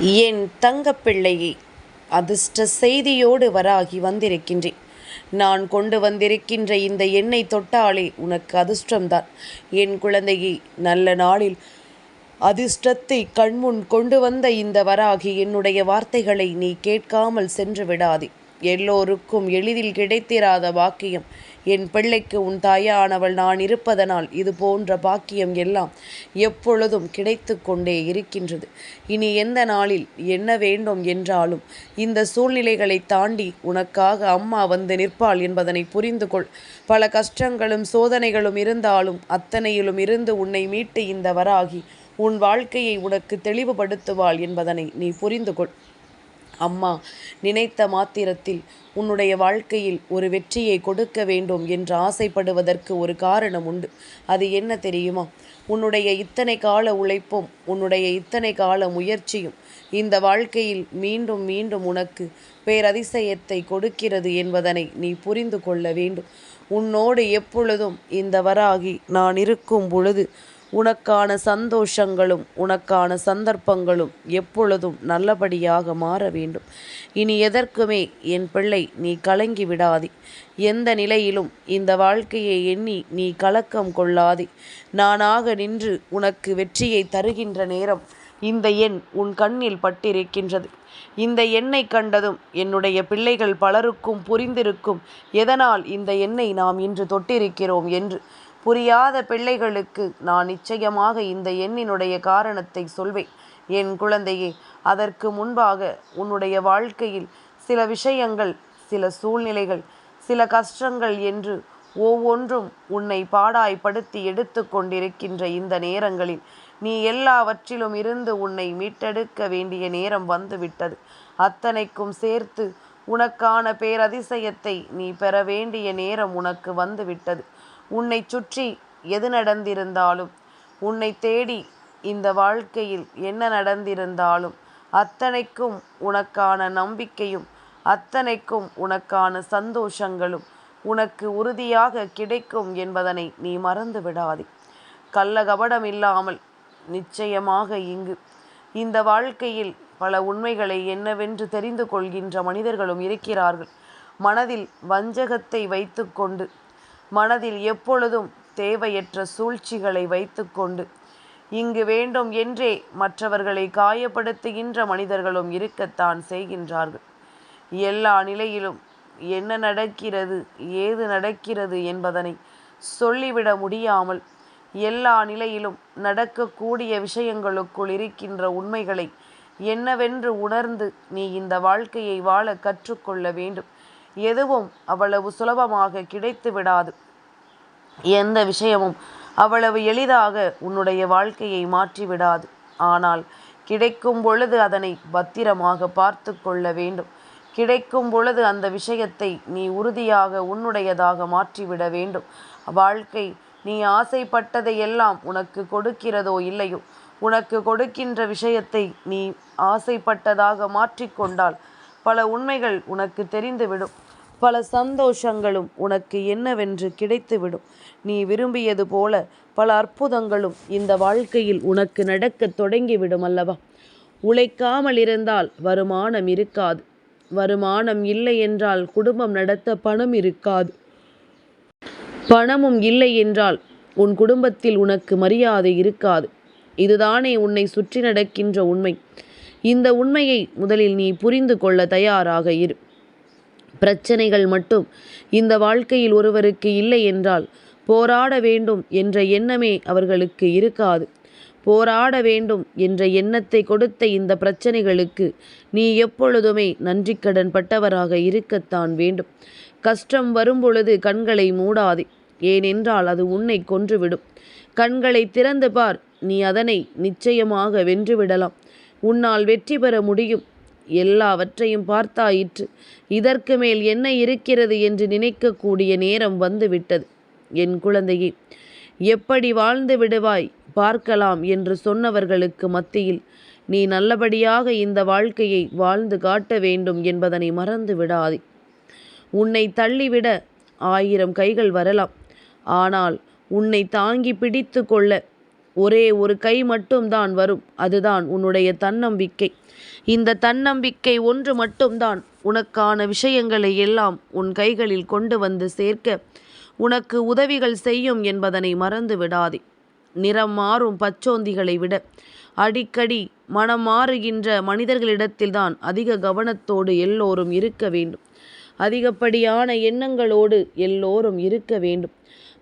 என் தங்கப்பிள்ளையை அதிர்ஷ்ட செய்தியோடு வராகி வந்திருக்கின்றேன். நான் கொண்டு வந்திருக்கின்ற இந்த எண்ணெய் தொட்டாலே உனக்கு அதிர்ஷ்டம்தான். என் குழந்தையை நல்ல நாளில் அதிர்ஷ்டத்தை கண்முன் கொண்டு வந்த இந்த வராகி என்னுடைய வார்த்தைகளை நீ கேட்காமல் சென்று விடாதே. எல்லோருக்கும் எளிதில் கிடைத்திராத பாக்கியம். என் பிள்ளைக்கு உன் தாயானவள் நான் இருப்பதனால் இது போன்ற பாக்கியம் எல்லாம் எப்பொழுதும் கிடைத்து கொண்டே இருக்கின்றது. இனி எந்த நாளில் என்ன வேண்டும் என்றாலும் இந்த சூழ்நிலைகளை தாண்டி உனக்காக அம்மா வந்து நிற்பாள் என்பதனை புரிந்து கொள். பல கஷ்டங்களும் சோதனைகளும் இருந்தாலும் அத்தனையிலும் இருந்து உன்னை மீட்டு இந்த வராகி உன் வாழ்க்கையை உனக்கு தெளிவுபடுத்துவாள் என்பதனை நீ புரிந்து கொள். அம்மா நினைத்த மாத்திரத்தில் உன்னுடைய வாழ்க்கையில் ஒரு வெற்றியை கொடுக்க வேண்டும் என்று ஆசைப்படுவதற்கு ஒரு காரணம் உண்டு. அது என்ன தெரியுமா? உன்னுடைய இத்தனை கால உழைப்பும் உன்னுடைய இத்தனை கால முயற்சியும் இந்த வாழ்க்கையில் மீண்டும் மீண்டும் உனக்கு பேரதிசயத்தை கொடுக்கிறது என்பதனை நீ புரிந்து கொள்ள வேண்டும். உன்னோடு எப்பொழுதும் இந்த வராகி நான் இருக்கும் பொழுது உனக்கான சந்தோஷங்களும் உனக்கான சந்தர்ப்பங்களும் எப்பொழுதும் நல்லபடியாக மாற வேண்டும். இனி எதற்குமே என் பிள்ளை நீ கலங்கி விடாதே. எந்த நிலையிலும் இந்த வாழ்க்கையை எண்ணி நீ கலக்கம் கொள்ளாதே. நானாக நின்று உனக்கு வெற்றியை தருகின்ற நேரம் இந்த எண் உன் கண்ணில் பட்டிருக்கின்றது. இந்த எண்ணை கண்டதும் என்னுடைய பிள்ளைகள் பலருக்கும் புரிந்திருக்கும் எதனால் இந்த எண்ணை நாம் இன்று தொட்டிருக்கிறோம் என்று புரியாத பிள்ளைகளுக்கு நான் நிச்சயமாக இந்த எண்ணினுடைய காரணத்தை சொல்வேன். என் குழந்தையே அதற்கு முன்பாக உன்னுடைய வாழ்க்கையில் சில விஷயங்கள் சில சூழ்நிலைகள் சில கஷ்டங்கள் என்று ஒவ்வொன்றும் உன்னை பாடாய்ப்படுத்தி எடுத்து கொண்டிருக்கின்ற இந்த நேரங்களில் நீ எல்லாவற்றிலும் இருந்து உன்னை மீட்டெடுக்க வேண்டிய நேரம் வந்துவிட்டது. அத்தனைக்கும் சேர்த்து உனக்கான பேரதிசயத்தை நீ பெற வேண்டிய நேரம் உனக்கு வந்துவிட்டது. உன்னை சுற்றி எது நடந்திருந்தாலும் உன்னை தேடி இந்த வாழ்க்கையில் என்ன நடந்திருந்தாலும் அத்தனைக்கும் உனக்கான நம்பிக்கையும் அத்தனைக்கும் உனக்கான சந்தோஷங்களும் உனக்கு உறுதியாக கிடைக்கும் என்பதனை நீ மறந்து விடாதே. கள்ளகபடம் இல்லாமல் நிச்சயமாக இங்கு. இந்த வாழ்க்கையில் பல உண்மைகளை என்னவென்று தெரிந்து கொள்கின்ற மனிதர்களும் இருக்கிறார்கள். மனதில் வஞ்சகத்தை வைத்துக்கொண்டு மனதில் எப்பொழுதும் தேவையற்ற சூழ்ச்சிகளை வைத்துக்கொண்டு இங்கு வேண்டும் என்றே மற்றவர்களை காயப்படுத்துகின்ற மனிதர்களும் இருக்கத்தான் செய்கின்றார்கள். எல்லா நிலையிலும் என்ன நடக்கிறது ஏது நடக்கிறது என்பதனை சொல்லிவிட முடியாமல் எல்லா நிலையிலும் நடக்கக்கூடிய விஷயங்களுக்குள் இருக்கின்ற உண்மைகளை என்னவென்று உணர்ந்து நீ இந்த வாழ்க்கையை வாழ கற்றுக்கொள்ள வேண்டும். எதுவும் அவ்வளவு சுலபமாக கிடைத்து விடாது. எந்த விஷயமும் அவ்வளவு எளிதாக உன்னுடைய வாழ்க்கையை மாற்றிவிடாது ஆனால் கிடைக்கும் பொழுது அதனை பத்திரமாக பார்த்து கொள்ள வேண்டும். கிடைக்கும் பொழுது அந்த விஷயத்தை நீ உறுதியாக உன்னுடையதாக மாற்றிவிட வேண்டும். வாழ்க்கை நீ ஆசைப்பட்டதை எல்லாம் உனக்கு கொடுக்கிறதோ இல்லையோ உனக்கு கொடுக்கின்ற விஷயத்தை நீ ஆசைப்பட்டதாக மாற்றிக்கொண்டால் பல உண்மைகள் உனக்கு தெரிந்துவிடும். பல சந்தோஷங்களும் உனக்கு என்னவென்று கிடைத்துவிடும். நீ விரும்பியது போல பல அற்புதங்களும் இந்த வாழ்க்கையில் உனக்கு நடக்க தொடங்கிவிடும் அல்லவா? உழைக்காமல் இருந்தால் வருமானம் இருக்காது. வருமானம் இல்லை என்றால் குடும்பம் நடத்த பணம் இருக்காது. பணமும் இல்லை என்றால் உன் குடும்பத்தில் உனக்கு மரியாதை இருக்காது. இதுதானே உன்னை சுற்றி நடக்கின்ற உண்மை. இந்த உண்மையை முதலில் நீ புரிந்து கொள்ள தயாராக இரு. பிரச்சனைகள் மட்டும் இந்த வாழ்க்கையில் ஒருவருக்கு இல்லை என்றால் போராட வேண்டும் என்ற எண்ணமே அவர்களுக்கு இருக்காது. போராட வேண்டும் என்ற எண்ணத்தை கொடுத்த இந்த பிரச்சனைகளுக்கு நீ எப்பொழுதுமே நன்றிக்கடன் பட்டவராக இருக்கத்தான் வேண்டும். கஷ்டம் வரும்பொழுது கண்களை மூடாதே ஏனென்றால் அது உன்னை கொன்றுவிடும். கண்களை திறந்து பார் நீ அதனை நிச்சயமாக வென்றுவிடலாம். உன்னால் வெற்றி பெற முடியும். எல்லாவற்றையும் பார்த்தாயிற்று. இதற்கு மேல் என்ன இருக்கிறது என்று நினைக்கக்கூடிய நேரம் வந்துவிட்டது. என் குழந்தையே எப்படி வாழ்ந்து விடுவாய்? பார்க்கலாம் என்று சொன்னவர்களுக்கு மத்தியில் நீ நல்லபடியாக இந்த வாழ்க்கையை வாழ்ந்து காட்ட வேண்டும் என்பதனை மறந்து விடாதே. உன்னை தள்ளிவிட ஆயிரம் கைகள் வரலாம். ஆனால் உன்னை தாங்கி பிடித்து கொள்ள ஒரே ஒரு கை மட்டும்தான் வரும். அதுதான் உன்னுடைய தன்னம்பிக்கை. இந்த தன்னம்பிக்கை ஒன்று மட்டும்தான் உனக்கான விஷயங்களை எல்லாம் உன் கைகளில் கொண்டு வந்து சேர்க்க உனக்கு உதவிகள் செய்யும் என்பதனை மறந்து விடாதே. நிறம் மாறும் பச்சோந்திகளை விட அடிக்கடி மனம் மாறுகின்ற மனிதர்களிடத்தில்தான் அதிக கவனத்தோடு எல்லோரும் இருக்க வேண்டும். அதிகப்படியான எண்ணங்களோடு எல்லோரும் இருக்க வேண்டும்.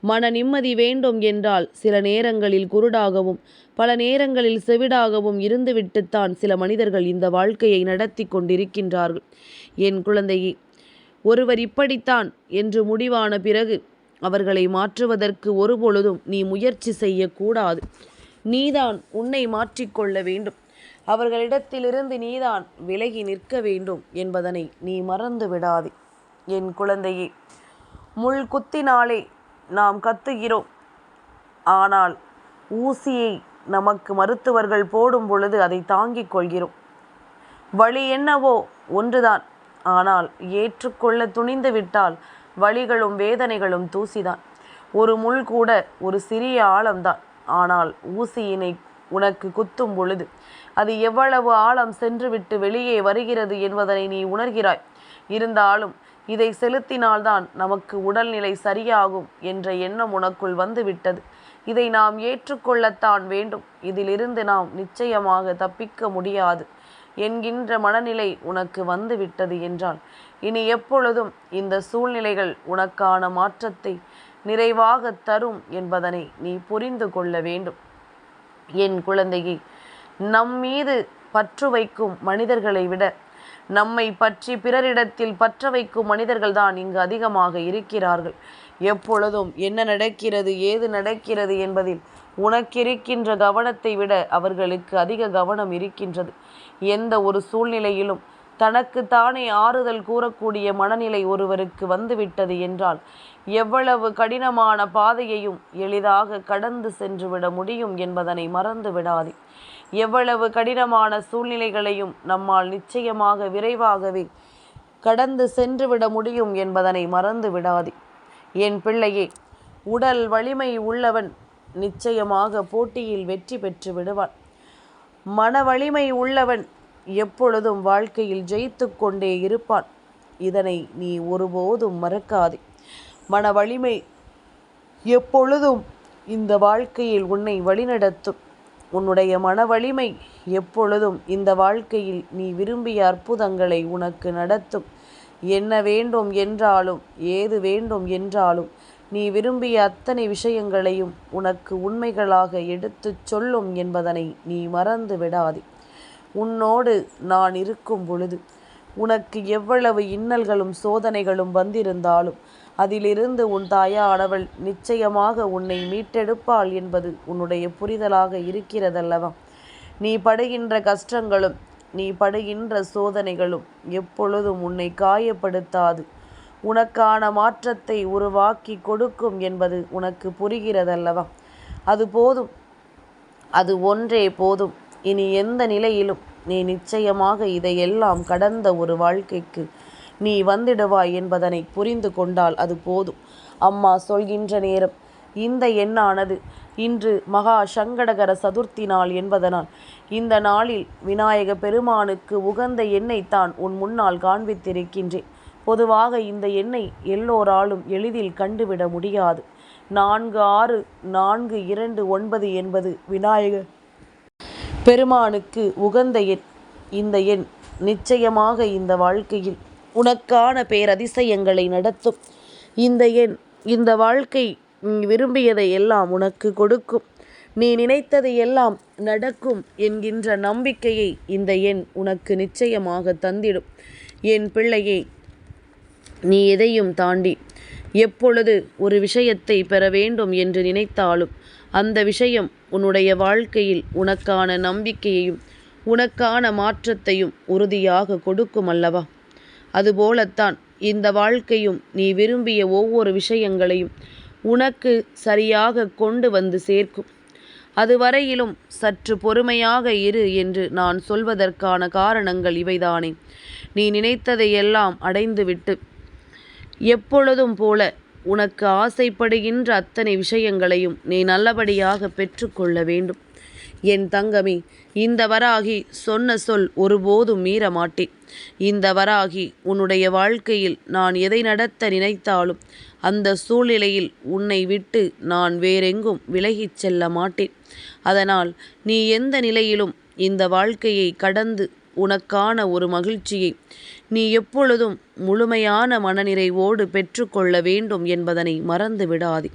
மன நிம்மதி வேண்டும் என்றால் சில நேரங்களில் குருடாகவும் பல நேரங்களில் செவிடாகவும் இருந்துவிட்டுத்தான் சில மனிதர்கள் இந்த வாழ்க்கையை நடத்தி கொண்டிருக்கின்றார்கள். என் குழந்தையே ஒருவர் இப்படித்தான் என்று முடிவான பிறகு அவர்களை மாற்றுவதற்கு ஒருபொழுதும் நீ முயற்சி செய்யக்கூடாது. நீதான் உன்னை மாற்றிக்கொள்ள வேண்டும். அவர்களிடத்திலிருந்து நீதான் விலகி நிற்க வேண்டும் என்பதனை நீ மறந்து விடாதே என் குழந்தையே முள் குத்தினாலே நாம் கத்துகிறோம். ஆனால் ஊசியை நமக்கு மருத்துவர்கள் போடும் பொழுது அதை தாங்கிக் கொள்கிறோம். வழி என்னவோ ஒன்றுதான். ஆனால் ஏற்றுக்கொள்ள துணிந்து விட்டால் வழிகளும் வேதனைகளும் தூசிதான். ஒரு முள் கூட ஒரு சிறிய ஆழம்தான். ஆனால் ஊசியினை உனக்கு குத்தும் பொழுது அது எவ்வளவு ஆழம் சென்றுவிட்டு வெளியே வருகிறது என்பதனை நீ உணர்கிறாய். இருந்தாலும் இதை செலுத்தினால்தான் நமக்கு உடல்நிலை சரியாகும் என்ற எண்ணம் உனக்குள் வந்துவிட்டது. இதை நாம் ஏற்றுக்கொள்ளத்தான் வேண்டும். இதிலிருந்து நாம் நிச்சயமாக தப்பிக்க முடியாது. என்கின்ற மனநிலை உனக்கு வந்துவிட்டது என்றால் இனி எப்பொழுதும் இந்த சூழ்நிலைகள் உனக்கான மாற்றத்தை நிறைவாக தரும் என்பதனை நீ புரிந்து கொள்ள வேண்டும். என் குழந்தையை நம் மீது பற்று வைக்கும் மனிதர்களை விட நம்மை பற்றி பிறரிடத்தில் பற்ற வைக்கும் மனிதர்கள்தான் இங்கு அதிகமாக இருக்கிறார்கள். எப்பொழுதும் என்ன நடக்கிறது ஏது நடக்கிறது என்பதில் உனக்கிருக்கின்ற கவனத்தை விட அவர்களுக்கு அதிக கவனம் இருக்கின்றது. எந்த ஒரு சூழ்நிலையிலும் தனக்கு தானே ஆறுதல் கூறக்கூடிய மனநிலை ஒருவருக்கு வந்துவிட்டது என்றால் எவ்வளவு கடினமான பாதையையும் எளிதாக கடந்து சென்றுவிட முடியும் என்பதனை மறந்து விடாதே. எவ்வளவு கடினமான சூழ்நிலைகளையும் நம்மால் நிச்சயமாக விரைவாகவே கடந்து சென்றுவிட முடியும் என்பதனை மறந்து விடாதே. என் பிள்ளையே உடல் வலிமை உள்ளவன் நிச்சயமாக போட்டியில் வெற்றி பெற்று விடுவான். மன வலிமை உள்ளவன் எப்பொழுதும் வாழ்க்கையில் ஜெயித்து கொண்டே இருப்பான். இதனை நீ ஒருபோதும் மறக்காதே. மன வலிமை எப்பொழுதும் இந்த வாழ்க்கையில் உன்னை வழிநடத்தும். உன்னுடைய மன வலிமை எப்பொழுதும் இந்த வாழ்க்கையில் நீ விரும்பிய அற்புதங்களை உனக்கு நடத்தும். என்ன வேண்டும் என்றாலும் ஏது வேண்டும் என்றாலும் நீ விரும்பிய அத்தனை விஷயங்களையும் உனக்கு உண்மைகளாக எடுத்துச் சொல்லும் என்பதனை நீ மறந்து விடாதே. உன்னோடு நான் இருக்கும் பொழுது உனக்கு எவ்வளவு இன்னல்களும் சோதனைகளும் வந்திருந்தாலும் அதிலிருந்து உன் தாயானவள் நிச்சயமாக உன்னை மீட்டெடுப்பாள் என்பது உன்னுடைய புரிதலாக இருக்கிறதல்லவா? நீ படுகின்ற கஷ்டங்களும் நீ படுகின்ற சோதனைகளும் எப்பொழுதும் உன்னை காயப்படுத்தாது. உனக்கான மாற்றத்தை உருவாக்கி கொடுக்கும் என்பது உனக்கு புரிகிறதல்லவா? அது போதும். அது ஒன்றே போதும். இனி எந்த நிலையிலும் நீ நிச்சயமாக இதையெல்லாம் கடந்த ஒரு வாழ்க்கைக்கு நீ வந்திடுவாய் என்பதனை புரிந்து கொண்டால் அது போதும். அம்மா சொல்கின்ற நேரம் இந்த எண்ணானது இன்று மகா சங்கடகர சதுர்த்தி நாள் என்பதனால் இந்த நாளில் விநாயக பெருமானுக்கு உகந்த எண்ணெய்த்தான் உன் முன்னால் காண்பித்திருக்கின்றேன். பொதுவாக இந்த எண்ணை எல்லோராலும் எளிதில் கண்டுவிட முடியாது. நான்கு ஆறு நான்கு இரண்டு ஒன்பது என்பது விநாயகர் பெருமானுக்கு உகந்த எண். இந்த எண் நிச்சயமாக இந்த வாழ்க்கையில் உனக்கான பேரதிசயங்களை நடத்தும். இந்த எண் இந்த வாழ்க்கை விரும்பியதை எல்லாம் உனக்கு கொடுக்கும். நீ நினைத்தது எல்லாம் நடக்கும் என்கின்ற நம்பிக்கையை இந்த எண் உனக்கு நிச்சயமாக தந்திடும். என் பிள்ளையே நீ எதையும் தாண்டி எப்பொழுது ஒரு விஷயத்தை பெற வேண்டும் என்று நினைத்தாலும் அந்த விஷயம் உன்னுடைய வாழ்க்கையில் உனக்கான நம்பிக்கையையும் உனக்கான மாற்றத்தையும் உறுதியாக கொடுக்கும் அல்லவா? அதுபோலத்தான் இந்த வாழ்க்கையும் நீ விரும்பிய ஒவ்வொரு விஷயங்களையும் உனக்கு சரியாக கொண்டு வந்து சேர்க்கும். அதுவரையிலும் சற்று பொறுமையாக இரு என்று நான் சொல்வதற்கான காரணங்கள் இவைதானே. நீ நினைத்ததையெல்லாம் அடைந்துவிட்டு எப்பொழுதும் போல உனக்கு ஆசைப்படுகின்ற அத்தனை விஷயங்களையும் நீ நல்லபடியாக பெற்றுக்கொள்ள வேண்டும். என் தங்கமே இந்த வராகி சொன்ன சொல் ஒருபோதும் மீற மாட்டேன் இந்த வராகி உன்னுடைய வாழ்க்கையில் நான் எதை நடத்த நினைத்தாலும் அந்த சூழ்நிலையில் உன்னை விட்டு நான் வேறெங்கும் விலகிச் செல்ல மாட்டேன். அதனால் நீ எந்த நிலையிலும் இந்த வாழ்க்கையை கடந்து உனக்கான ஒரு மகிழ்ச்சியை நீ எப்பொழுதும் முழுமையான மனநிறைவோடு பெற்றுக்கொள்ள வேண்டும் என்பதனை மறந்து விடாதே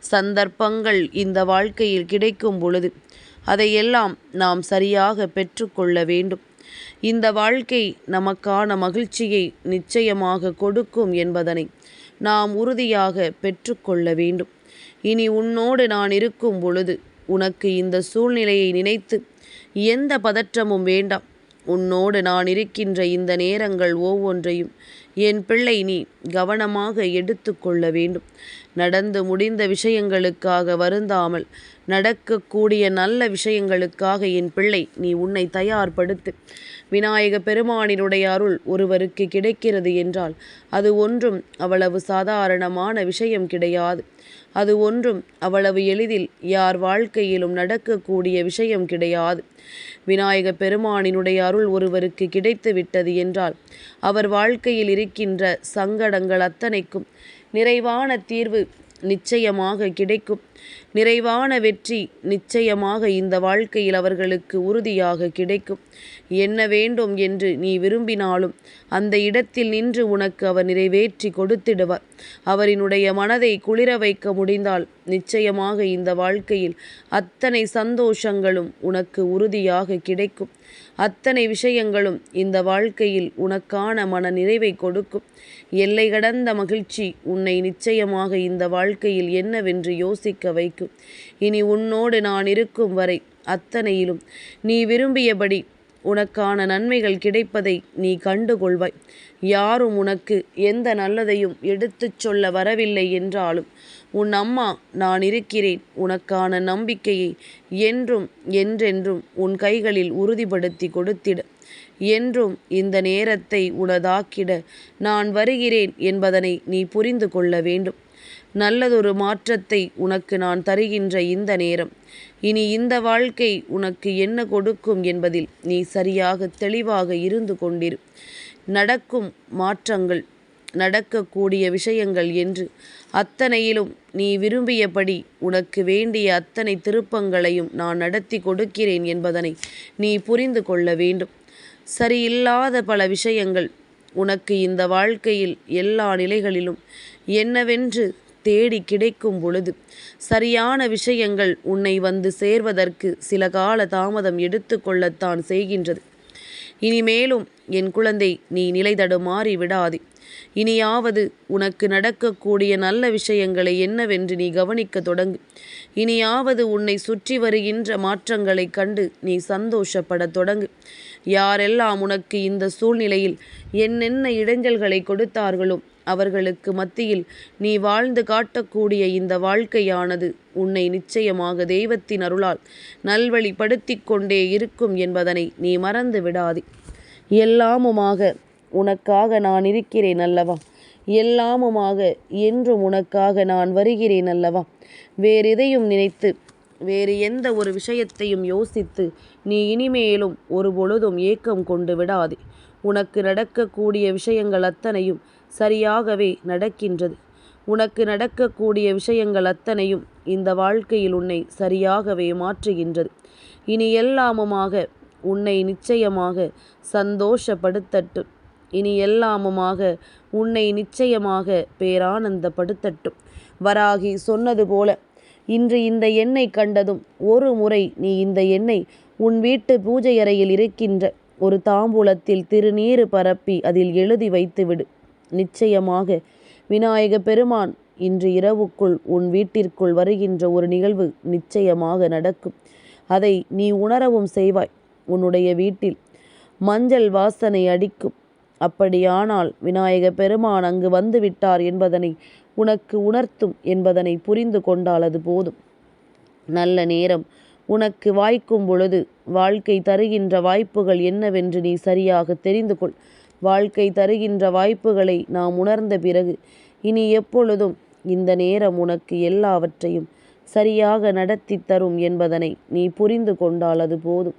சந்தர்ப்பங்கள் இந்த வாழ்க்கையில் கிடைக்கும் பொழுது அதையெல்லாம் நாம் சரியாக பெற்றுக்கொள்ள வேண்டும். இந்த வாழ்க்கை நமக்கான மகிழ்ச்சியை நிச்சயமாக கொடுக்கும் என்பதனை நாம் உறுதியாக பெற்றுக்கொள்ள வேண்டும். இனி உன்னோடு நான் இருக்கும் பொழுது உனக்கு இந்த சூழ்நிலையை நினைத்து எந்த பதற்றமும் வேண்டாம். உன்னோடு நான் இருக்கின்ற இந்த நேரங்கள் ஒவ்வொன்றையும் என் பிள்ளை நீ கவனமாக எடுத்து கொள்ள வேண்டும். நடந்து முடிந்த விஷயங்களுக்காக வருந்தாமல் நடக்கக்கூடிய நல்ல விஷயங்களுக்காக என் பிள்ளை நீ உன்னை தயார்படுத்து. விநாயக பெருமானினுடைய அருள் ஒருவருக்கு கிடைக்கிறது என்றால் அது ஒன்றும் அவ்வளவு சாதாரணமான விஷயம் கிடையாது. அது ஒன்றும் அவ்வளவு எளிதில் யார் வாழ்க்கையிலும் நடக்கக்கூடிய விஷயம் கிடையாது. விநாயக பெருமானினுடைய அருள் ஒருவருக்கு கிடைத்து விட்டது என்றால் அவர் வாழ்க்கையில் இருக்கின்ற சங்கடங்கள் அத்தனைக்கும் நிறைவான தீர்வு நிச்சயமாக கிடைக்கும். நிறைவான வெற்றி நிச்சயமாக இந்த வாழ்க்கையில் அவர்களுக்கு உறுதியாக கிடைக்கும். என்ன வேண்டும் என்று நீ விரும்பினாலும் அந்த இடத்தில் நின்று உனக்கு அவர் நிறைவேற்றி கொடுத்திடுவார். அவரினுடைய மனதை குளிர வைக்க முடிந்தால் நிச்சயமாக இந்த வாழ்க்கையில் அத்தனை சந்தோஷங்களும் உனக்கு உறுதியாக கிடைக்கும். அத்தனை விஷயங்களும் இந்த வாழ்க்கையில் உனக்கான மன நிறைவை கொடுக்கும். எல்லை கடந்த மகிழ்ச்சி உன்னை நிச்சயமாக இந்த வாழ்க்கையில் என்னவென்று யோசிக்க வைக்கும். இனி உன்னோடு நான் இருக்கும் வரை அத்தனையிலும் நீ விரும்பியபடி உனக்கான நன்மைகள் கிடைப்பதை நீ கண்டுகொள்வாய். யாரும் உனக்கு எந்த நல்லதையும் எடுத்துச் சொல்ல வரவில்லை என்றாலும் உன் அம்மா நான் இருக்கிறேன். உனக்கான நம்பிக்கையை என்றும் என்றென்றும் உன் கைகளில் உறுதிப்படுத்தி கொடுத்திட. என்றும் இந்த நேரத்தை உனதாக்கிட நான் வருகிறேன் என்பதனை நீ புரிந்து கொள்ள வேண்டும். நல்லதொரு மாற்றத்தை உனக்கு நான் தருகின்ற இந்த நேரம். இனி இந்த வாழ்க்கை உனக்கு என்ன கொடுக்கும் என்பதில் நீ சரியாக தெளிவாக இருந்து கொண்டிரு. நடக்கும் மாற்றங்கள் நடக்கக்கூடிய விஷயங்கள் என்று அத்தனையிலும் நீ விரும்பியபடி உனக்கு வேண்டிய அத்தனை திருப்பங்களையும் நான் நடத்தி கொடுக்கிறேன் என்பதனை நீ புரிந்து கொள்ள வேண்டும். சரியில்லாத பல விஷயங்கள் உனக்கு இந்த வாழ்க்கையில் எல்லா நிலைகளிலும் என்னவென்று தேடி கிடைக்கும் பொழுது சரியான விஷயங்கள் உன்னை வந்து சேர்வதற்கு சில கால தாமதம் எடுத்து கொள்ளத்தான் செய்கின்றது. இனிமேலும் என் குழந்தை நீ நிலை தடுமாறி விடாதே. இனியாவது உனக்கு நடக்கக்கூடிய நல்ல விஷயங்களை என்னவென்று நீ கவனிக்க தொடங்கு. இனியாவது உன்னை சுற்றி வருகின்ற மாற்றங்களைக் கண்டு நீ சந்தோஷப்பட தொடங்கு. யாரெல்லாம் உனக்கு இந்த சூழ்நிலையில் என்னென்ன இடைஞ்சல்களை கொடுத்தார்களோ அவர்களுக்கு மத்தியில் நீ வாழ்ந்து காட்டக்கூடிய இந்த வாழ்க்கையானது உன்னை நிச்சயமாக தெய்வத்தின் அருளால் நல்வழிப்படுத்தி கொண்டே இருக்கும் என்பதனை நீ மறந்து விடாதே. எல்லாமுமாக உனக்காக நான் இருக்கிறேன் அல்லவா? எல்லாமுமாக என்றும் உனக்காக நான் வருகிறேன் அல்லவா? வேறெதையும் நினைத்து வேறு எந்த ஒரு விஷயத்தையும் யோசித்து நீ இனிமேலும் ஒரு பொழுதும் ஏக்கம் கொண்டு விடாதே. உனக்கு நடக்கக்கூடிய விஷயங்கள் அத்தனையும் சரியாகவே நடக்கின்றது. உனக்கு நடக்கக்கூடிய விஷயங்கள் அத்தனையும் இந்த வாழ்க்கையில் உன்னை சரியாகவே மாற்றுகின்றது. இனி எல்லாமுமாக உன்னை நிச்சயமாக சந்தோஷப்படுத்தட்டும். இனி எல்லாமுமாக உன்னை நிச்சயமாக பேரானந்தப்படுத்தட்டும். வராகி சொன்னது போல இன்று இந்த எண்ணெய் கண்டதும் ஒரு முறை நீ இந்த எண்ணெய் உன் வீட்டு பூஜை அறையில் இருக்கின்ற ஒரு தாம்பூலத்தில் திருநீறு பரப்பி அதில் எழுதி வைத்துவிடு. நிச்சயமாக. விநாயக பெருமான் இன்று இரவுக்குள் உன் வீட்டிற்குள் வருகின்ற ஒரு நிகழ்வு நிச்சயமாக நடக்கும். அதை நீ உணரவும் செய்வாய். உன்னுடைய வீட்டில் மஞ்சள் வாசனை அடிக்கும். அப்படியானால் விநாயக பெருமான் அங்கு வந்துவிட்டார் என்பதனை உனக்கு உணர்த்தும் என்பதனை புரிந்து கொண்டால் அது போதும். நல்ல நேரம். உனக்கு வாய்க்கும் பொழுது வாழ்க்கை தருகின்ற வாய்ப்புகள் என்னவென்று நீ சரியாக தெரிந்து கொள். வாழ்க்கை தருகின்ற வாய்ப்புகளை நாம் உணர்ந்த பிறகு இனி எப்பொழுதும் இந்த நேரம் உனக்கு எல்லாவற்றையும் சரியாக நடத்தி தரும் என்பதனை நீ புரிந்து கொண்டால் அது போதும்.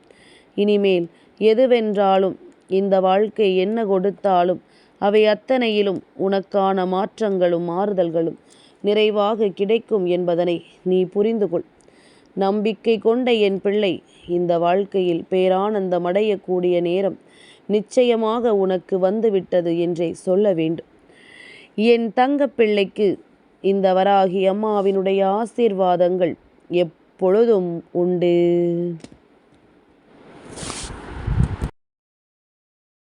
இனிமேல் எதுவென்றாலும் இந்த வாழ்க்கை என்ன கொடுத்தாலும் அவை அத்தனையிலும் உனக்கான மாற்றங்களும் மாறுதல்களும் நிறைவாக கிடைக்கும் என்பதனை நீ புரிந்து கொள். நம்பிக்கை கொண்ட என் பிள்ளை இந்த வாழ்க்கையில் பேரானந்தம் அடையக்கூடிய நேரம் நிச்சயமாக உனக்கு வந்துவிட்டது என்றே சொல்ல வேண்டும். என் தங்க பிள்ளைக்கு இந்த வராகி அம்மாவினுடைய ஆசீர்வாதங்கள் எப்பொழுதும் உண்டு.